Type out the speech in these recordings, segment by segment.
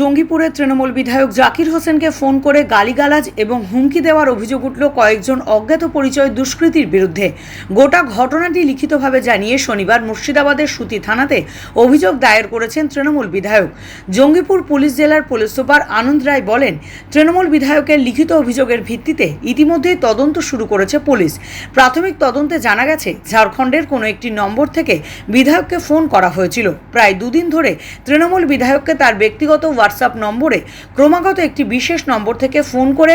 জঙ্গিপুরের তৃণমূল বিধায়ক জাকির হোসেনকে ফোন করে গালিগালাজ এবং হুমকি দেওয়ার অভিযোগ উঠল কয়েকজন অজ্ঞাত পরিচয় দুষ্কৃতীর বিরুদ্ধে। গোটা ঘটনাটি লিখিতভাবে জানিয়ে শনিবার মুর্শিদাবাদের সুতি থানাতে অভিযোগ দায়ের করেছেন তৃণমূল বিধায়ক। জঙ্গিপুর পুলিশ জেলার পুলিশ সুপার আনন্দ রায় বলেন, তৃণমূল বিধায়কের লিখিত অভিযোগের ভিত্তিতে ইতিমধ্যেই তদন্ত শুরু করেছে পুলিশ। প্রাথমিক তদন্তে জানা গেছে, ঝাড়খণ্ডের কোনো একটি নম্বর থেকে বিধায়ককে ফোন করা হয়েছিল। প্রায় দুদিন ধরে তৃণমূল বিধায়ককে তার ব্যক্তিগত হোয়াটসঅ্যাপ নম্বরে ক্রমাগত একটি বিশেষ নম্বর থেকে ফোন করে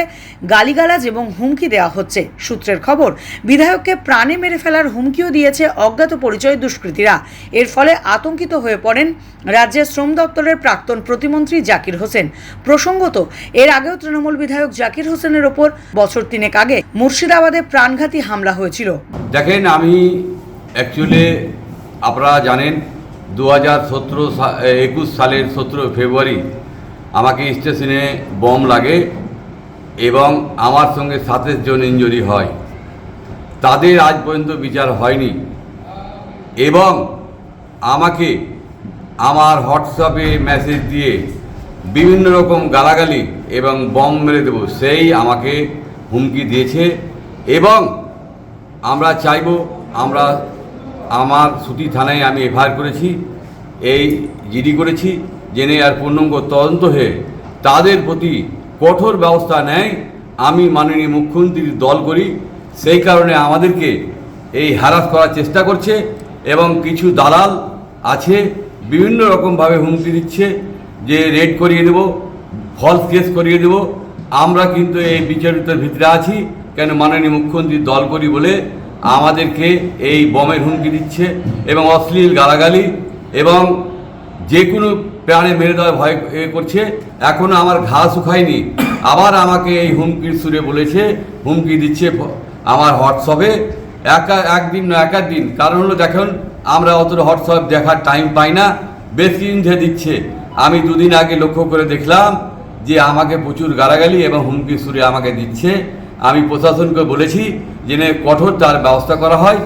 গালিগালাজ এবং হুমকি দেওয়া হচ্ছে। সূত্রের খবর, বিধায়ককে প্রাণে মেরে ফেলার হুমকিও দিয়েছে অজ্ঞাত পরিচয় দুষ্কৃতীরা। এর ফলে আতঙ্কিত হয়ে পড়েন রাজ্যের শ্রম দপ্তরের প্রাক্তন প্রতিমন্ত্রী জাকির হোসেন। প্রসঙ্গত, এর আগেও তৃণমূল বিধায়ক জাকির হোসেনের ওপর বছর তিনেক আগে মুর্শিদাবাদে প্রাণঘাতী হামলা হয়েছিল। দেখেন, আমি অ্যাকচুয়ালি আপনারা জানেন দু হাজার সতেরো একুশ সালের সতেরো ফেব্রুয়ারি আমাকে স্টেশনে বম লাগে এবং আমার সঙ্গে সাতাশ জন ইঞ্জুরি হয়। তাদের আজ পর্যন্ত বিচার হয়নি এবং আমাকে আমার হোয়াটসঅ্যাপে মেসেজ দিয়ে বিভিন্ন রকম গালাগালি এবং বম মেরে দেব, সেই আমাকে হুমকি দিয়েছে এবং আমরা চাইব আমরা আমার সুতি থানায় আমি এফআইআর করেছি, এই জিডি করেছি, জেনে আর পূর্ণাঙ্গ তদন্ত হয়ে তাদের প্রতি কঠোর ব্যবস্থা নেয়, আমি মাননীয় মুখ্যমন্ত্রীর দল করি, সেই কারণে আমাদেরকে এই হারাস করার চেষ্টা করছে এবং কিছু দালাল আছে, বিভিন্ন রকমভাবে হুমকি দিচ্ছে যে রেড করিয়ে দেব ফলস কেস করিয়ে দেব, আমরা কিন্তু এই বিচারিতার ভিতরে আছি, কেন মাননীয় মুখ্যমন্ত্রী দল করি বলে আমাদেরকে এই বমের হুমকি দিচ্ছে এবং অশ্লীল গালাগালি এবং যে কোনো প্রাণে মেরে দেওয়ার ভয় করছে এখনও আমার ঘা শুকায়নি। আবার আমাকে এই হুমকির সুরে বলেছে, হুমকি দিচ্ছে আমার হোয়াটসঅ্যাপে। একা, একদিন না, একার দিন। কারণ হলো দেখুন, আমরা অতটা হোয়াটসঅ্যাপ দেখার টাইম পাই না, বেশি দিন ধরে দিচ্ছে। আমি দুদিন আগে লক্ষ্য করে দেখলাম যে আমাকে প্রচুর গালাগালি এবং হুমকি সুরে আমাকে দিচ্ছে। আমি প্রশাসনকে বলেছি যেন কঠোর তার ব্যবস্থা করা হয়।